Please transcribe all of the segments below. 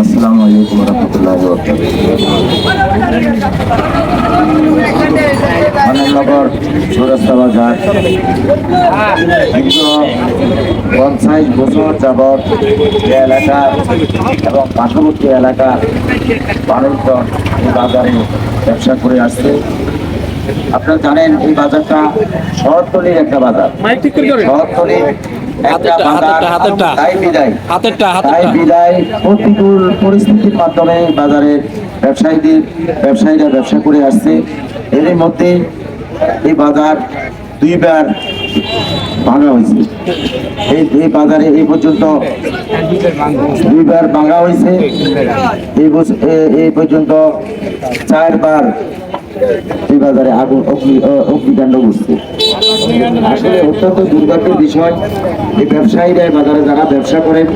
আসসালামু আলাইকুম রহমতুল্লাহ আনন্দনগর চৌরাস্তা বাজার। দীর্ঘ পঞ্চাশ বছর যাবৎ এ এলাকার এবং পার্শ্ববর্তী এলাকার মানুষজন বাজারে ব্যবসা করে আসছে। আপনারা জানেন এই বাজারটা শহরতলির একটা বাজার। মাইক ঠিক করে ধরে। শহরতলির প্রতিকূল পরিস্থিতির মাধ্যমে ব্যবসায়ীদের ব্যবসায়ীরা ব্যবসা করে আসছে। এর মধ্যে এই বাজার দুইবার ভাঙা হয়েছে। এই এই বাজারে এই পর্যন্ত দুইবার ভাঙা হয়েছে। এই বছ- এ- এই পর্যন্ত চারবার এই বাজারে আগুন, অগ্নি- অগ্নিকাণ্ড আসলে অত্যন্ত দুর্ভাগ্যের বিষয় ব্যবসায়ীরা বাজারে যারা ব্যবসা করেন,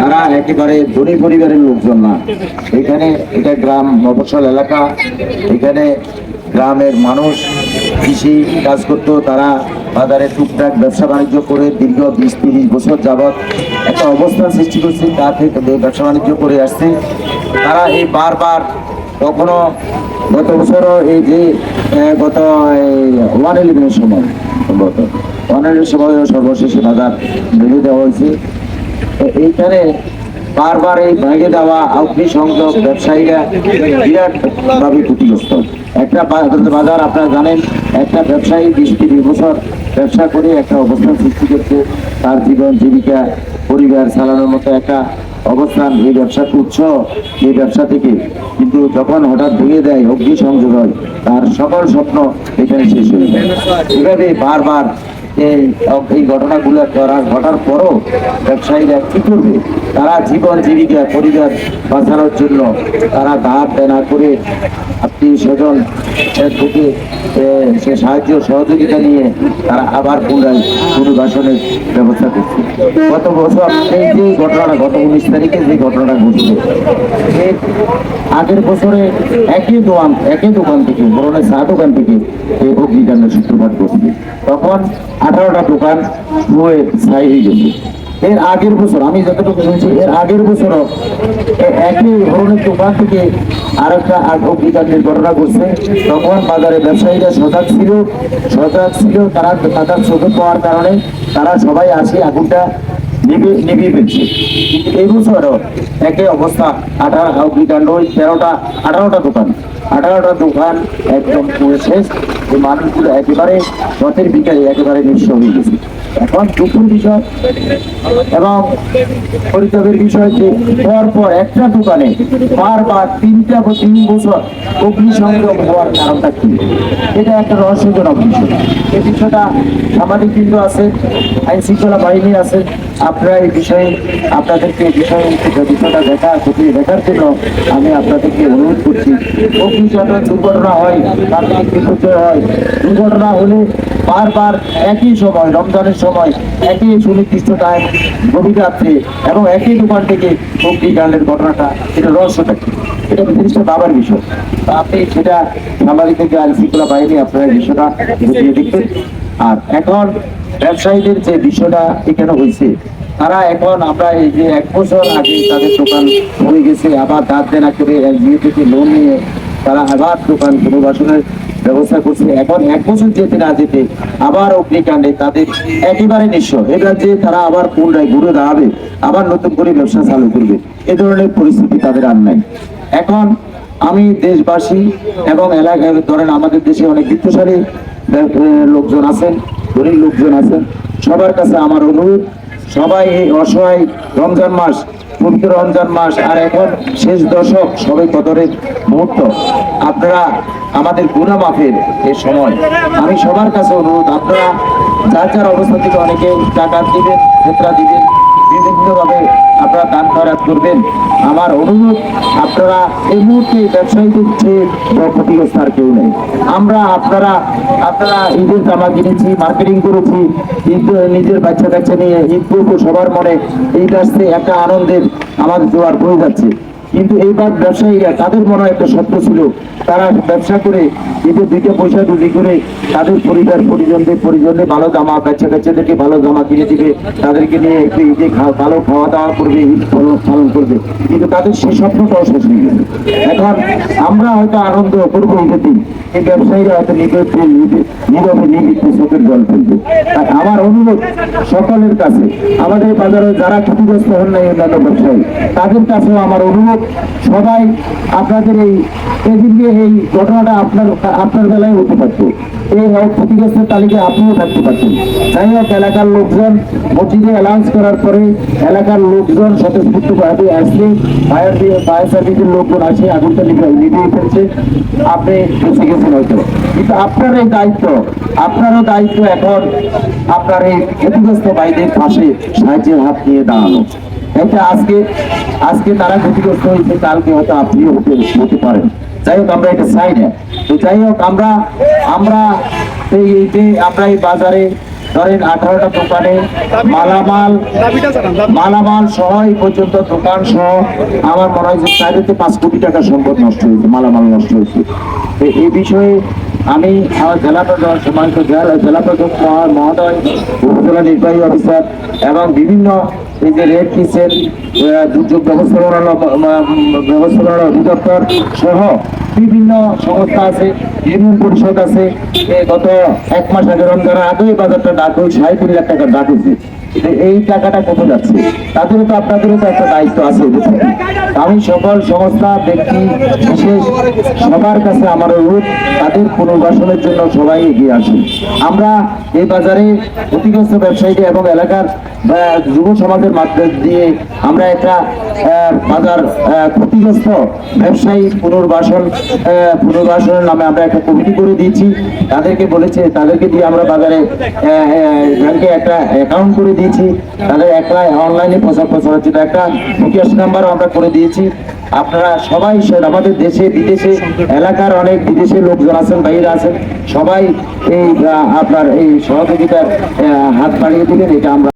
তারা একেবারে ধনী পরিবারের লোকজন না। এখানে এটা গ্রাম এলাকা, এখানে গ্রামের মানুষ কৃষি কাজ করতো, তারা বাজারে টুকটাক ব্যবসা বাণিজ্য করে দীর্ঘ বিশ তিরিশ বছর যাবৎ একটা অবস্থান সৃষ্টি করছে তা থেকে ব্যবসা বাণিজ্য করে আসছে। তারা এই বারবার কখনো গত বছরও এই যে গত ওয়ান ইলেভেনের সময় সম্ভবত ওয়ান ইলেভেনের সময় সর্বশেষে বাজার ভেঙে দেওয়া হয়েছে। তো এইখানে বারবার এই ভেঙে দেওয়া অগ্নিসংযোগ ব্যবসায়ীরা বিরাটভাবে ক্ষতিগ্রস্ত। একটা বাজার আপনারা জানেন, একটা ব্যবসায়ী বিশ তিরিশ বছর ব্যবসা করে একটা অবস্থান সৃষ্টি করছে। তার জীবন, জীবিকা, পরিবার চালানোর মতো একটা অবস্থান এই ব্যবসা উৎস এই ব্যবসা থেকে। কিন্তু যখন হঠাৎ ভেঙে দেয়, অগ্নি সংযোগ হয়, তার সকল স্বপ্ন এখানে শেষ হয়ে যায়। এভাবে বারবার এই ঘটনাগুলো করার, ঘটার পরও ব্যবসায়ীরা কী করবে? তারা জীবন জীবিকা, পরিবার বাঁচানোর জন্য তারা ধার দেনা করে স্বজন থেকে সে সাহায্য সহযোগিতা নিয়ে তারা আবার পুনরায় পুনর্বাসনের ব্যবস্থা করছে। গত বছর এই যে ঘটনাটা, গত উনিশ তারিখে যে ঘটনাটা ঘটছে আগের বছরে একই দোকান একই দোকান থেকে বরণের চা দোকান থেকে এই অগ্নিকাণ্ডের সূত্রপাত করছে তখন আঠারোটা দোকান হয়ে ছাই হয়ে গেছে। এর আগের বছর, আমি যতটুকু শুনছি, এর আগের বছরও একই ধরনের দোকান থেকে আর একটা অগ্নিকাণ্ডের ঘটনা ঘটছে। তখন বাজারে ব্যবসায়ীরা সজাগ ছিল সজাগ ছিল, তারা তাদের চোখে পাওয়ার কারণে তারা সবাই আসে আগুনটা কিন্তু অবস্থা আঠারো অগ্নিকাণ্ড, তেরোটা, আঠারোটা দোকান আঠারোটা দোকান একদম শেষ। এই মানুষগুলো একেবারে পথের বিকালে একেবারে নিঃস্ব হয়ে গেছে। এখন দুপুর বিষয় এবং পরিতাপের বিষয় যে পর পর একটা দোকানে বারবার তিনটা বা তিন বছর অগ্নিসংযোগ হওয়ার কারণটা কি? এটা একটা রহস্যজনক বিষয়। এই বিষয়টা সামাজিক কিন্তু আছে আইন শৃঙ্খলা বাহিনী আছে আপনারা এই বিষয়ে, আপনাদেরকে এই বিষয়ে বিষয়টা দেখা খতিয়ে দেখার জন্য আমি আপনাদেরকে অনুরোধ করছি। অগ্নিচন্দ্র দুর্ঘটনা হয় প্রাকৃতিক বিপর্যয় হয়। দুর্ঘটনা হলে বারবার একই সময়, রমজানের সময়, একই সুনির্দিষ্ট টাইম গভীর রাত্রে এবং একই দোকান থেকে অগ্নিকাণ্ডের ঘটনাটা, এটা রহস্যটা কি? এটা জিনিসটা বাবার বিষয়। আপনি সেটা সাংবাদিক থেকে আইন শৃঙ্খলা বাহিনী আপনারা বিষয়টা দেখবেন। আর এখন ব্যবসায়ীদের যে বিষয়টা এখানে হয়েছে, তারা এখন আমরা এই যে এক বছর আগে তাদের দোকান হয়ে গেছে, আবার ধার দেনা করে এনজিও থেকে লোন নিয়ে তারা আবার দোকান পুনর্বাসনের ব্যবস্থা করছে। এখন এক বছর যেতে না যেতে আবার অগ্নিকাণ্ডে তাদের একেবারে নিঃস্ব। এটা যে তারা আবার পুনরায় ঘুরে দাঁড়াবে, আবার নতুন করে ব্যবসা চালু করবে। এ ধরনের পরিস্থিতি তাদের আর নাই। এখন আমি দেশবাসী এবং এলাকায় ধরেন আমাদের দেশে অনেক বিত্তশালী লোকজন আছেন গরিব লোকজন আছেন। সবার কাছে আমার অনুরোধ, সবাই এই অসহায় রমজান মাস, পবিত্র রমজান মাস আর এখন শেষ দশক, সবাই কদরের মুহূর্ত। আপনারা আমাদের গুণা মাফের এ সময়। আমি সবার কাছে অনুরোধ, আপনারা যার যার অবস্থা থেকে অনেকে টাকা দিবেন মুদ্রা দিবেন, বিভিন্নভাবে আপনারা দান খয়রাত করবেন আমার অনুরোধ, আপনারা এই মুহূর্তে ব্যবসায়ীদের চেয়ে ক্ষতিগ্রস্ত আর কেউ নেই। আমরা আপনারা আপনারা ঈদের জামা কিনেছি মার্কেটিং করেছি ঈদ নিজের বাচ্চা কাচ্চা নিয়ে ঈদ সবার মনে, ঈদ আসছে, একটা আনন্দের, আমাদের জোয়ার বয়ে যাচ্ছে। কিন্তু এইবার ব্যবসায়ীরা, তাদের মনে একটা স্বপ্ন ছিল, তারা ব্যবসা করে এদের দুইটা পয়সা রুজি করে তাদের পরিবার, পরিজনদের পরিজনদের ভালো জামা বাচ্চা কাচ্চাদেরকে ভালো জামা কিনে দিবে, তাদেরকে নিয়ে একটু ঈদে ভালো খাওয়া দাওয়া করবে, ঈদ পালন- করবে। কিন্তু তাদের সেই স্বপ্নটাও শেষ হয়ে গেছে। এখন আমরা হয়তো আনন্দ করব ঈদেতে এই ব্যবসায়ীরা হয়তো নীরবে নীরবে নিবিতে চোখের জল ফেলবে। তাই আমার অনুরোধ, সকলের কাছে, আমাদের বাজারে যারা ক্ষতিগ্রস্ত হন নাই অন্যান্য ব্যবসায়ী, তাদের কাছেও আমার অনুরোধ সবাই আপনাদের এই এদিকে এই ঘটনাটা আপনার আপনার বেলায় হতে পারত। এই ক্ষতিগ্রস্তের তালিকায় আপনিও থাকতে পারতেন। যাই হোক, এলাকার লোকজন মসজিদে অ্যালাউন্স করার পরে এলাকার লোকজন স্বতঃস্ফূর্ত ভাবে আসলে ফায়ার ফায়ার সার্ভিসের লোকজন আসে আগুনটা নিভে নিভিয়ে ফেলছে। আপনি বেঁচে গেছেন হয়তো। কিন্তু আপনার এই দায়িত্ব, আপনারও দায়িত্ব এখন আপনার এই ক্ষতিগ্রস্ত ভাইদের পাশে সাহায্যের হাত নিয়ে দাঁড়ানো। এটা আজকে আজকে তারা ক্ষতিগ্রস্ত হয়েছে, কালকে হয়তো আপনিও হতে হতে পারেন। যাই হোক, আমরা এটা চাই না। তো যাই হোক, আমরা আমরা এই যে আমরা এই বাজারে ধরেন আঠারোটা দোকানে মালামাল মালামাল সহ এই পর্যন্ত দোকান সহ আমার মনে হয় যে চার পাঁচ কোটি টাকা সম্পদ নষ্ট হয়েছে, মালামাল নষ্ট হয়েছে। তো এই বিষয়ে আমি আমার জেলা প্রশাসন সম্মানিত জেলা জেলা প্রশাসক মহোদয়, উপজেলা নির্বাহী অফিসার এবং বিভিন্ন এই যে রেড কিচেন দুর্যোগ ব্যবস্থাপনা ব্যবস্থাপনা অধিদপ্তর সহ বিভিন্ন সংস্থা আছে, ইউনিয়ন পরিষদ আছে। গত এক মাস আগে রমজানের আগেই বাজারটা ডাক হয়েছে, সাড়ে তিন লাখ টাকা ডাক হয়েছে। এই টাকাটা কোথায় যাচ্ছে? তাদেরও তো আপনাদেরও তো একটা দায়িত্ব আছে? আমি সকল সংস্থা, ব্যক্তি, বিশেষ সবার কাছে আমার অনুরোধ, তাদের পুনর্বাসনের জন্য সবাই এগিয়ে আসুন। আমরা এই বাজারে ক্ষতিগ্রস্ত ব্যবসায়ীদের এবং এলাকার যুব সমাজের মাধ্যমে দিয়ে আমরা একটা বাজার ক্ষতিগ্রস্ত ব্যবসায়ী পুনর্বাসন পুনর্বাসনের নামে আমরা একটা কমিটি করে দিয়েছি। তাদেরকে বলেছে, তাদেরকে দিয়ে আমরা বাজারে ব্যাংকে একটা অ্যাকাউন্ট করে দিয়েছি। তাদের একটা অনলাইনে প্রচার প্রচার হচ্ছে। একটা মুকেশ নাম্বারও আমরা করে দিয়েছি। আপনারা সবাই আমাদের দেশে, বিদেশে, এলাকার অনেক বিদেশে লোকজন আছেন বাইরে আছেন। সবাই এই আপনার এই সহযোগিতার হাত বাড়িয়ে দিলেন, এটা আমরা